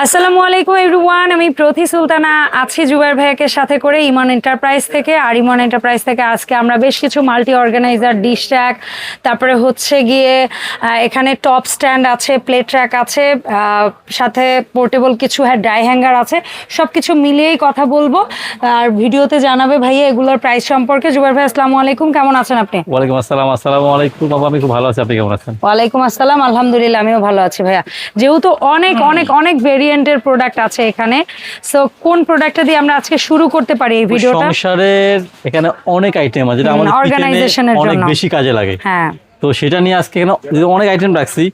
আসসালামু আলাইকুম এভরিওয়ান আমি প্রতি সুলতানা আছি জুবাইর ভাইয়াকে সাথে করে ইমন এন্টারপ্রাইজ থেকে। আর ইমন এন্টারপ্রাইজ থেকে আজকে আমরা বেশ কিছু মাল্টি অর্গানাইজার ডিশ ট্র্যাক তারপরে হচ্ছে গিয়ে এখানে টপ স্ট্যান্ড আছে প্লেট ট্র্যাক আছে সাথে পোর্টেবল কিছু হ্যাঁ ড্রাই হ্যাঙ্গার আছে। সব কিছু মিলিয়েই কথা বলব। আর ভিডিওতে জানাবে ভাইয়া এগুলোর প্রাইস সম্পর্কে। জুবাইর ভাই আসসালামু আলাইকুম কেমন আছেন আপনি? ওয়ালাইকুম আসসালাম আসসালামু আলাইকুম। বাবা আমি খুব ভালো আছি আপনি কেমন আছেন? ওয়ালাইকুম আসসালাম আলহামদুলিল্লাহ আমিও ভালো আছি ভাইয়া। যেহেতু অনেক অনেক অনেক ভেরিয়েন্টের প্রোডাক্ট আছে এখানে। সো কোন প্রোডাক্টটা দিয়ে আমরা আজকে শুরু করতে পারি এই ভিডিওটা? সংসারের এখানে অনেক আইটেম আছে যেটা আমাদের kitchen এ অনেক বেশি কাজে লাগে। হ্যাঁ। তো সেটা নিয়ে আজকে এখানে অনেক আইটেম রাখছি।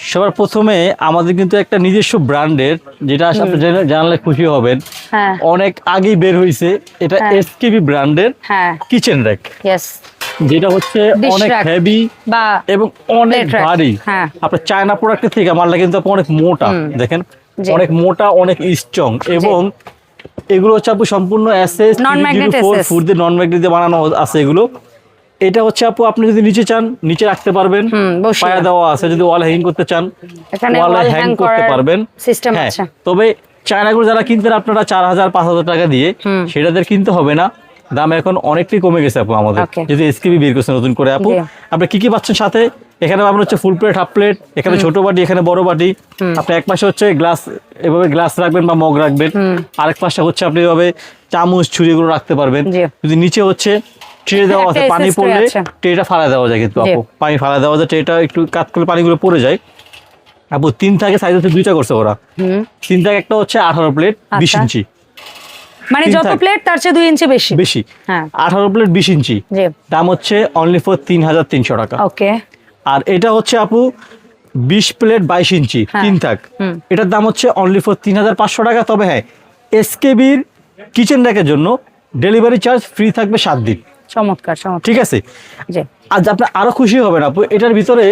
সবার প্রথমে আমাদের কিন্তু একটা নিজস্ব ব্র্যান্ডের যেটা আপনি জেনে- জানলে খুশি হবেন হ্যাঁ। অনেক আগেই বের হয়েছে এটা। এসকেবি ব্র্যান্ডের হ্যাঁ। কিচেন র্যাক ইয়েস যেটা হচ্ছে অনেক হেভি বা এবং অনেক ভারী। হ্যাঁ। আপনার চায়না প্রোডাক্টের থেকে মালটা কিন্তু অনেক মোটা দেখেন। অনেক মোটা অনেক স্ট্রং এবং এগুলো হচ্ছে আপু সম্পূর্ণ অ্যাসেস Non-magnet ফুড দিয়ে নন ম্যাগনেট দিয়ে বানানো আছে এগুলো। এটা হচ্ছে আপু আপনি যদি নিচে চান নিচে রাখতে পারবেন। পায়া দেওয়া আছে যদি ওয়াল হ্যাঙ্গ করতে চান ওয়াল হ্যাং করতে পারবেন। system হ্যাঁ আছে। তবে চায়নাগুলো যারা কিনতেন আপনারা চার হাজার পাঁচ হাজার টাকা দিয়ে। সেটাদের কিনতে হবে না। দাম এখন অনেকটাই কমে গেছে আপু আমাদের. যদি এসকেবি বের করছে নতুন করে আপু। আপনি কি কি পাচ্ছেন সাথে? এখানে পাবেন হচ্ছে ফুল প্লেট হাফ প্লেট এখানে ছোট বাটি এখানে বড় বাটি। আপনি এক পাশে হচ্ছে গ্লাস এভাবে গ্লাস রাখবেন বা মগ রাখবেন। আরেক পাশে হচ্ছে আপনি এভাবে চামচ ছুরি এগুলো রাখতে পারবেন। যদি নিচে হচ্ছে ট্রে দেওয়া আছে পানি পড়লে। ট্রেটা ফালা দেওয়া যায় কিন্তু আপু। পানি ফালা দেওয়া যায় ট্রেটা একটু কাত করলে পানিগুলো পড়ে যায়। আপু তিন থাকে সাইজ হচ্ছে দুইটা করছে ওরা। তিন থাকে একটা হচ্ছে আঠারো প্লেট বিশ আচ্ছা। ইঞ্চি। মানে যত প্লেট তার চেয়ে দুই ইঞ্চি বেশি। বেশি। হ্যাঁ। আঠারো প্লেট বিশ ইঞ্চি। দাম হচ্ছে অনলি ফর তিন হাজার তিনশো টাকা। ওকে আর এটা হচ্ছে আপু বিশ প্লেট বাইশ ইঞ্চি হ্যাঁ। তিন থাক। এটার দাম হচ্ছে অনলি ফর তিন হাজার পাঁচশো টাকা তবে হ্যাঁ এসকেবির কিচেন র্যাকের জন্য ডেলিভারি চার্জ ফ্রি থাকবে সাত দিন। চমৎকার চমৎকার। ঠিক আছে? আজ আপনি আরও খুশি হবেন আপু এটার ভিতরে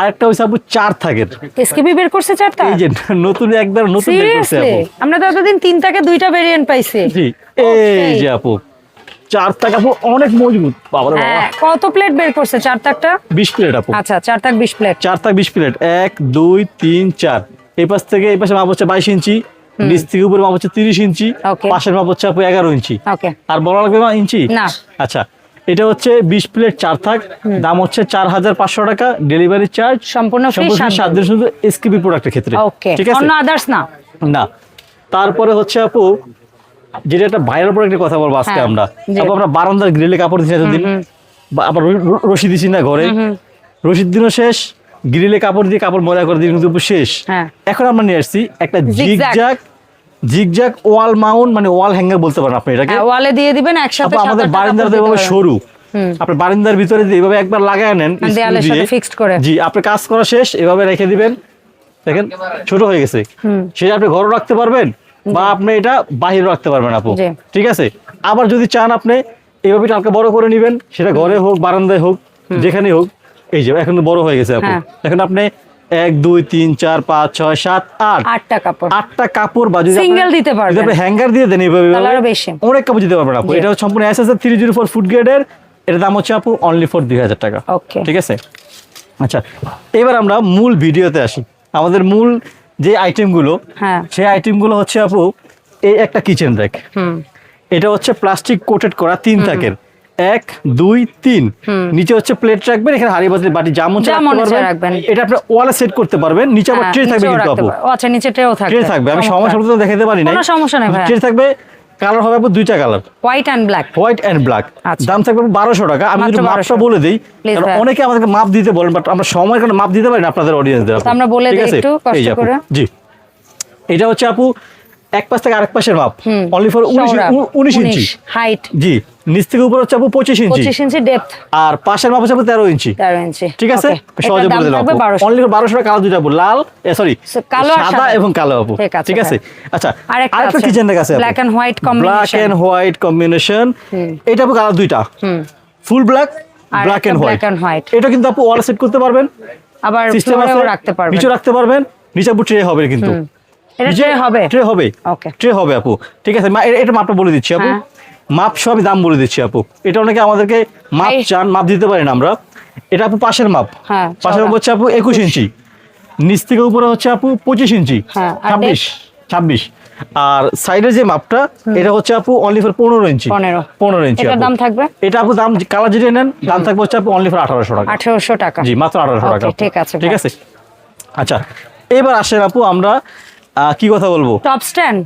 আরেকটা হচ্ছে আপু চার থাকের। এসকেবি বের করছে চারটা? এই যে নতুন একবার নতুন বের করছে সিরিয়াসলি আপু। আমরা তো এতদিন তিন থেকে দুইটা ভেরিয়েন্ট পাইছি। জি এই যে আপু। চার আপু অনেক মজবুত। বাবা। হ্যাঁ কত প্লেট বের করছে চার তাকটা বিশ প্লেট আপু। আচ্ছা চার তাক প্লেট চার থাক বিশ প্লেট এক দুই তিন চার। এই পাশ থেকে এই পাশে মাপ হচ্ছে বাইশ ইঞ্চি। নিচ থেকে উপরে মাপ হচ্ছে তিরিশ ইঞ্চি। পাশের মাপ হচ্ছে আপু এগারো ইঞ্চি। আর বড় লাগবে না ইঞ্চি? না। আচ্ছা এটা হচ্ছে বিশ প্লেট চার থাক দাম হচ্ছে চার হাজার পাঁচশো টাকা। ডেলিভারি চার্জ সম্পূর্ণ ফ্রি সাত দিন শুধু প্রোডাক্টের ক্ষেত্রে। ঠিক আছে? অন্য আদার্স না। না। তারপরে হচ্ছে আপু যেটা একটা ভাইরাল প্রোডাক্টের কথা বলব আজকে হ্যাঁ, আমরা। আমরা বারান্দার গ্রিলে কাপড় দিচ্ছি এতদিন। আবার রশি দিছি না ঘরে। রশির দিনও শেষ গ্রিলে কাপড় দিয়ে কাপড় ময়লা করে দিন কিন্তু শেষ। হ্যাঁ। এখন আমরা নিয়ে আসছি একটা Zigzag। Zigzag zigzag wall mount মানে ওয়াল হ্যাঙ্গার বলতে পারেন আপনি এটাকে। হ্যাঁ ওয়ালে দিয়ে দিবেন একসাথে আমাদের আটটা বারান্দার কাপড় তো এভাবে সরু। হুম। আপনার বারান্দার ভিতরে দিয়ে এভাবে একবার লাগায় নেন আর দেয়ালের সাথে fixed করে। জি আপনি কাজ করা শেষ এভাবে রেখে দিবেন। দেখেন ছোট হয়ে গেছে। সেটা আপনি ঘরও রাখতে পারবেন। বা আপনি এটা বাহিরে রাখতে পারবেন আপু। ঠিক আছে? আবার যদি চান আপনি এইভাবে এটা হালকা বড় করে নেবেন। সেটা ঘরে হোক বারান্দায় হোক যেখানে হোক। এই যে এখন বড় হয়ে গেছে আপু। হ্যাঁ। এখন আপনি এক দুই তিন চার পাঁচ ছয় সাত আট। আটটা কাপড়। আটটা কাপড় বা যদি আপনি- দিতে পারবেন। আপনি হ্যাঙ্গার দিয়ে দেন এইভাবে তাহলে আরও বেশি। অনেক কাপড় দিতে পারবেন আপু। এটা সম্পূর্ণ S S three zero four food গ্রেডের এটার দাম হচ্ছে আপু অনলি ফর দুই হাজার টাকা। ঠিক আছে? আচ্ছা এবার আমরা মূল ভিডিওতে আসি। আমাদের মূল যে আইটেমগুলো হ্যাঁ। সেই আইটেমগুলো হচ্ছে আপু এই একটা কিচেন র্যাক এটা হচ্ছে প্লাস্টিক কোটেড করা তিন থাকের এক দুই তিন। নিচে হচ্ছে প্লেট রাখবেন এখানে হাড়ি বাজারের বাটি যেমন যা মনে রাখবেন। এটা আপনি ওয়ালে সেট করতে পারবেন নিচে আবার হ্যাঁ, ট্রে থাকবে কিন্তু আপু। আচ্ছা নিচে ট্রেও থাকবে ট্রে থাকবে। আমি সমস্যা তো দেখাতে পারি না কোনো সমস্যা নেই ট্রে থাকবে কালার হবে আপনার দুইটা colour white and black white and black. দাম থাকবে বারোশো টাকা। আমি যদি মাপটা বলে দিই। অনেকে আমাদেরকে মাপ দিতে বলেন বাট আমরা সময় কারণে মাপ দিতে পারি না আপনাদের অডিয়েন্সদের আমরা বলে দিই একটু কষ্ট করে। জি। এটা হচ্ছে আপু এক পাশ থেকে আরেক পাশের মাপ। অনলি ফর উনিশ ইঞ্চি। হাইট জি নিচ থেকে উপর হচ্ছে আপু পঁচিশ ইঞ্চি। পঁচিশ ইঞ্চি ডেপথ আর পাশের মাপ হচ্ছে তেরো ইঞ্চি। তেরো ইঞ্চি। ঠিক আছে? সহজে বলে দিলাম অনলি বারোশো। টাকা কালো দুইটা লাল সরি কালো সাদা। এবং কালো আপু। ঠিক আছে, আচ্ছা আরেকটা। কিচেন র্যাক আছে Black and white black and white combination এটা আপু কালার দুইটা। Full black black and white এটা কিন্তু আপু ওয়াল সেট করতে পারবেন। আবার সিস্টেম রাখতে পারবেন। নিচে রাখতে পারবেন। নিচে আপু ট্রে হবে কিন্তু। এটা ট্রে হবে? ট্রে হবে। Okay. ট্রে হবে আপু। ঠিক আছে এটা মাপটা বলে দিচ্ছি আপু। মাপ সবই দাম বলে দিচ্ছি আপু। এটা অনেকে আমাদেরকে মাপ চান মাপ দিতে পারেন আমরা। এটা আপু পাশের মাপ। পাশের মাপ হচ্ছে আপু একুশ ইঞ্চি। নিচ থেকে উপরে হচ্ছে আপু পঁচিশ ইঞ্চি। আর ছাব্বিশ ছাব্বিশ। আর সাইডের যে মাপটা এটা হচ্ছে আপু অনলি ফর পনেরো ইঞ্চি। পনেরো। ইঞ্চি এটার দাম থাকবে? এটা আপু দাম কালার যেটা নেন দাম থাকবে হচ্ছে আপু অনলি ফর আঠারোশো টাকা। আঠেরোশো টাকা। জি মাত্র আঠারোশো টাকা ঠিক আছে ঠিক আছে? আচ্ছা এবার আসেন আপু আমরা কি কথা বলব? টপ স্ট্যান্ড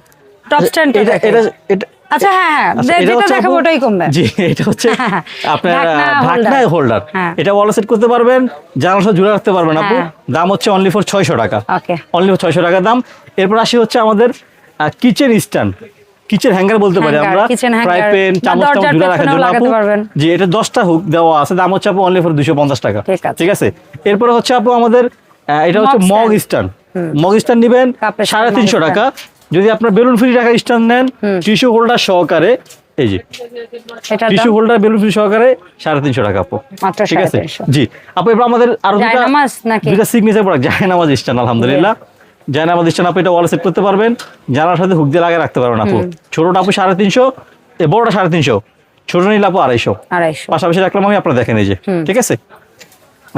টপ স্ট্যান্ড এটা এটা এটা আচ্ছা হ্যাঁ হ্যাঁ আচ্ছা, যেটা দেখাবো ওটাই কমবে। জি এটা হচ্ছে হ্যাঁ, আপনার ঢাকনা হোল্ডার হ্যাঁ। এটা ওয়াল সেট করতে পারবেন জানালা জুড়ে রাখতে পারবেন আপু। হ্যাঁ। দাম হচ্ছে অনলি ফর ছয়শো টাকা। ওকে অনলি ফর ছয়শো টাকা দাম। এরপর আসি হচ্ছে আমাদের কিচেন স্ট্যান্ড কিচেন হ্যাঙ্গার বলতে পারি আমরা। ফ্রাই প্যান চামচ টামচ রাখার জন্য আপু। জি এটা দশটা হুক দেওয়া আছে। দাম হচ্ছে আপু অনলি ফর দুশো পঞ্চাশ টাকা। ঠিক আছে। এরপরে হচ্ছে আপু আমাদের এটা হচ্ছে মগ। স্ট্যান্ড মগ স্ট্যান্ড নেবেন সাড়ে তিনশো টাকা। যদি আপনার বেলুন ফ্রি রাখার স্ট্যান্ড নেন টিস্যু হোল্ডার সহকারে এই যে টিস্যু হোল্ডার বেলুন ফ্রি সহকারে সাড়ে তিনশো টাকা আপু। ঠিক আছে? জি। আপু এবার আমাদের আরও দুটা সিগনেচার প্রোডাক্ট জায়নামাজ স্ট্যান্ড আলহামদুলিল্লাহ। জায়নামাজ স্ট্যান্ড আপু এটা ওয়াল সেট করতে পারবেন। জানার সাথে হুক দিয়ে লাগিয়ে রাখতে পারবেন আপু। ছোটটা আপু সাড়ে তিনশো এ বড়টা সাড়ে তিনশো। ছোট নিলে আপু আড়াইশো। আড়াইশো। পাশাপাশি রাখলাম আমি আপনারা দেখেন এই যে। ঠিক আছে?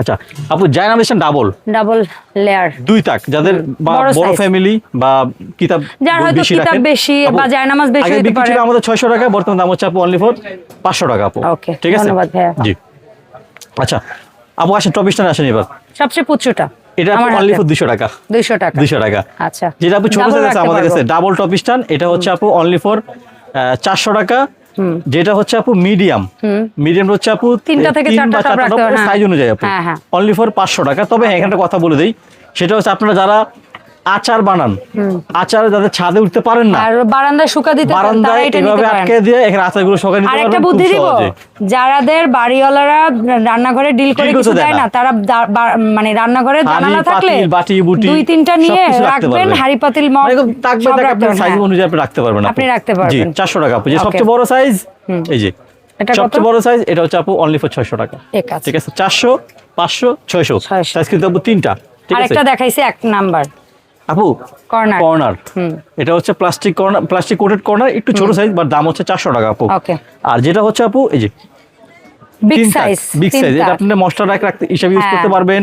আচ্ছা আপু জায়নামাজ স্ট্যান্ড ডাবল? Double layer. দুই তাক যাদের বড় ফ্যামিলি বা কিতাব যার হয়তো কিতাব বেশি বা জায়নামাজ বেশি পারে। আমাদের ছয়শো টাকা বর্তমান দাম হচ্ছে আপু অনলি ফর পাঁচশো টাকা আপু। ঠিক আছে? ধন্যবাদ ভাইয়া। জি। আচ্ছা আপু আসেন টপ আসেন এবার। সবচেয়ে পুচুটা এটা অনলি ফর দুশো টাকা। দুইশো টাকা। দুশো টাকা। আচ্ছা যেটা আপু ছোট সাইজ আছে আমাদের কাছে ডাবল টপ স্ট্যান্ড এটা হচ্ছে আপু অনলি ফর চারশো টাকা যেটা হচ্ছে আপু মিডিয়াম মিডিয়াম হচ্ছে আপু তিনটা থেকে চারটা পারবেন, হ্যাঁ। সাইজ অনুযায়ী আপু। হ্যাঁ, হ্যাঁ। অনলি ফর পাঁচশো টাকা। তবে হ্যাঁ এখানে কথা বলে দিই। সেটা হচ্ছে আপনারা যারা আচার বানান। আচার যাদের ছাদে উঠতে পারেন না। আর বারান্দায় শুকা দিতে বারান্দায় এটা নিতে এভাবে পারেন। আটকে দিয়ে এখানে আচারগুলো সকালে নিতে আরেকটা পারবেন বুদ্ধি দিব যারাদের বাড়িওয়ালারা রান্নাঘরে ডিল করে কিছু দেয় না। তারা মানে রান্নাঘরে জানালা থাকলে বাটি, বুটি দুই তিনটা নিয়ে রাখবেন। হাড়ি পাতিল মগ মানে এরকম তাক বাই সব তাক রাখতে আপনার পারবেন, সাইজ হ্যাঁ। অনুযায়ী আপনি রাখতে পারবেন আপনি রাখতে জি পারবেন। চারশো টাকা আপু। যে সবচেয়ে বড় সাইজ এই যে এটা সবচেয়ে বড় সাইজ এটা হচ্ছে আপু অনলি ফর ছয়শো টাকা। ঠিক আছে। ঠিক আছে চারশো পাঁচশো ছয়শো। 600 সাইজ কিন্তু আপু তিনটা। আরেকটা দেখাইছি এক নাম্বার আপু? কর্নার। কর্নার। এটা হচ্ছে plastic corner plastic coated corner একটু ছোট সাইজ বাট দাম হচ্ছে চারশো টাকা আপু। আর যেটা হচ্ছে আপু এই যে বিগ সাইজ বিগ সাইজ এটা আপনি মশলা রাখতে হিসাবে ইউজ হ্যাঁ। করতে পারবেন।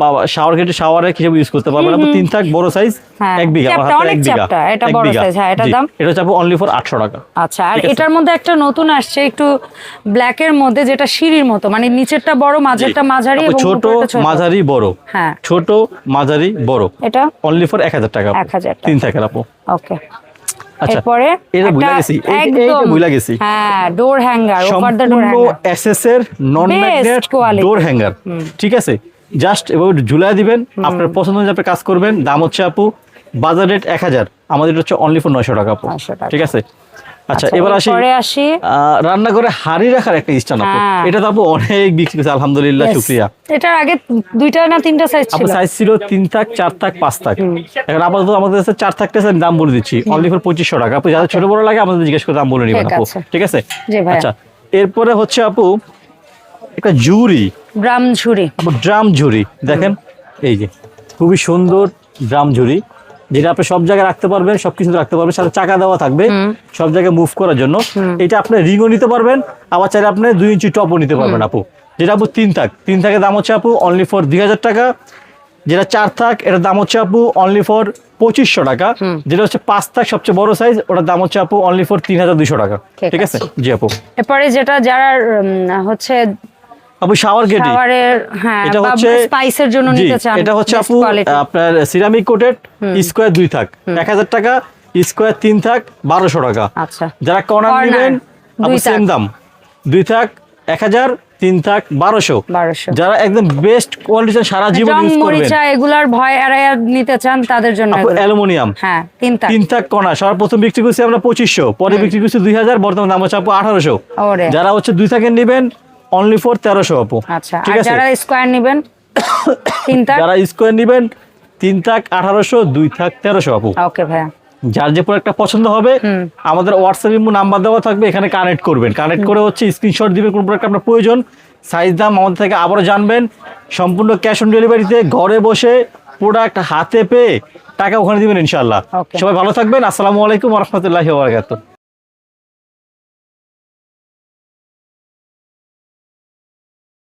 বা শাওয়ার কেটে শাওয়ারে হিসাবে ইউজ করতে পারবেন। আপনি তিন থাক বড় সাইজ হ্যাঁ, এক বিঘা হাতে এক বিঘা এটা বড় size, হ্যাঁ, এটার জি, দাম? এটা হচ্ছে অনলি ফর আটশো টাকা। আচ্ছা আর এটার মধ্যে একটা নতুন আসছে একটু ব্ল্যাকের মধ্যে যেটা সিঁড়ির মতো মানে নিচেরটা বড় মাঝেরটা মাঝারি এবং ছোট মাঝারি বড়। হ্যাঁ। ছোট মাঝারি বড়। এটা? অনলি ফর এক হাজার টাকা। আপু। 1000 তিন থাকের আপু। ওকে। আচ্ছা এরপরে এটা ভুলে গেছি এইটা ভুলে গেছি। হ্যাঁ door hanger over the door hanger SS এর নন ম্যাগনেট ডোর হ্যাঙ্গার ঠিক আছে? জাস্ট এভাবে ঝুলাই দিবেন। আপনার পছন্দ অনুযায়ী আপনি কাজ করবেন। দাম হচ্ছে আপু বাজার রেট এক হাজার। আমাদের হচ্ছে অনলি ফর নয়শো টাকা আপু। ঠিক আছে? আচ্ছা এবার আসি আসি। আহ, রান্নাঘরে হাড়ি রাখার একটা স্ট্যান্ড আপু। হ্যাঁ। এটা তো আপু অনেক বিক্রি করছে আলহামদুলিল্লাহ. শুক্রিয়া। এটার আগে দুইটা না তিনটা সাইজ ছিল? সাইজ ছিল তিন থাক চার থাক পাঁচ থাক। এখন আপাতত আমাদের কাছে চার থাকতে আমি দাম বলে দিচ্ছি। অনলি ফর পঁচিশশো টাকা। আপু যাদের ছোট বড় লাগে আমাদের জিজ্ঞেস করে দাম বলে নেবেন আপু। ঠিক আছে? আচ্ছা এরপরে হচ্ছে আপু একটা জুরি ড্রাম ঝুড়ি। ড্রাম ঝুড়ি দেখেন? এই যে খুবই সুন্দর ড্রাম ঝুড়ি যেটা আপনি সব জায়গায় রাখতে পারবেন সবকিছু রাখতে পারবেন সাথে চাকা দেওয়া থাকবে সব জায়গায় মুভ করার জন্য। এটা আপনি রিংও নিতে পারবেন আবার চাইলে আপনি দুই ইঞ্চি টপও নিতে পারবেন আপু। যেটা আপু তিন থাক তিন থাকের দাম হচ্ছে আপু অনলি ফর দুই হাজার টাকা। যেটা চার থাক এটার দাম হচ্ছে আপু অনলি ফর পঁচিশশো টাকা। যেটা হচ্ছে পাঁচ থাক সবচেয়ে বড় সাইজ ওটার দাম হচ্ছে আপু অনলি ফর তিন হাজার দুইশো টাকা। ঠিক ঠিক আছে? জি আপু। এরপরে যেটা যারা হচ্ছে আপু শাওয়ার গেটি শাওয়ারের হ্যাঁ এটা হচ্ছে স্পাইসের জন্য নিতে চান এটা হচ্ছে আপু আপনার সিরামিক কোটেড স্কোয়ার দুই থাক। এক হাজার টাকা স্কোয়ার তিন থাক বারোশো টাকা। আচ্ছা। যারা কর্নার নেবেন আপু সেম দাম। দুই থাক এক হাজার তিন থাক বারোশো। 1200 যারা একদম বেস্ট কোয়ালিটি সারা জীবন ইউজ করবেন। মরিচা এগুলার ভয় নিতে চান তাদের জন্য অ্যালুমিনিয়াম। হ্যাঁ তিনটা তিন থাক কণা সবার প্রথম বিক্রি করছি আমরা পঁচিশশো পরে বিক্রি করছি দুই হাজার বর্তমান দাম হচ্ছে আপু আঠারোশো। ওরে। যারা হচ্ছে দুই থাকের নেবেন অনলি ফর তেরোশো আপু। আচ্ছা ঠিক আছে? যারা স্কোয়ার নেবেন তিনটা যারা স্কোয়ার নেবেন তিন থাক আঠারোশো দুই থাক তেরোশো আপু। ওকে ভাইয়া। যার যে প্রোডাক্টটা পছন্দ হবে আমাদের হোয়াটসঅ্যাপ ইমো নাম্বার দেওয়া থাকবে এখানে কানেক্ট করবেন। কানেক্ট করে হচ্ছে স্ক্রিনশট দিবেন কোন প্রোডাক্ট আপনার প্রয়োজন। সাইজ দাম আমাদের থেকে আবারও জানবেন। সম্পূর্ণ ক্যাশ অন ডেলিভারিতে ঘরে বসে প্রোডাক্ট হাতে পেয়ে টাকা ওখানে দিবেন ইনশাল্লাহ সবাই ভালো থাকবেন। আসসালামু আলাইকুম রহমতুল্লাহি ওবরাকাতুহ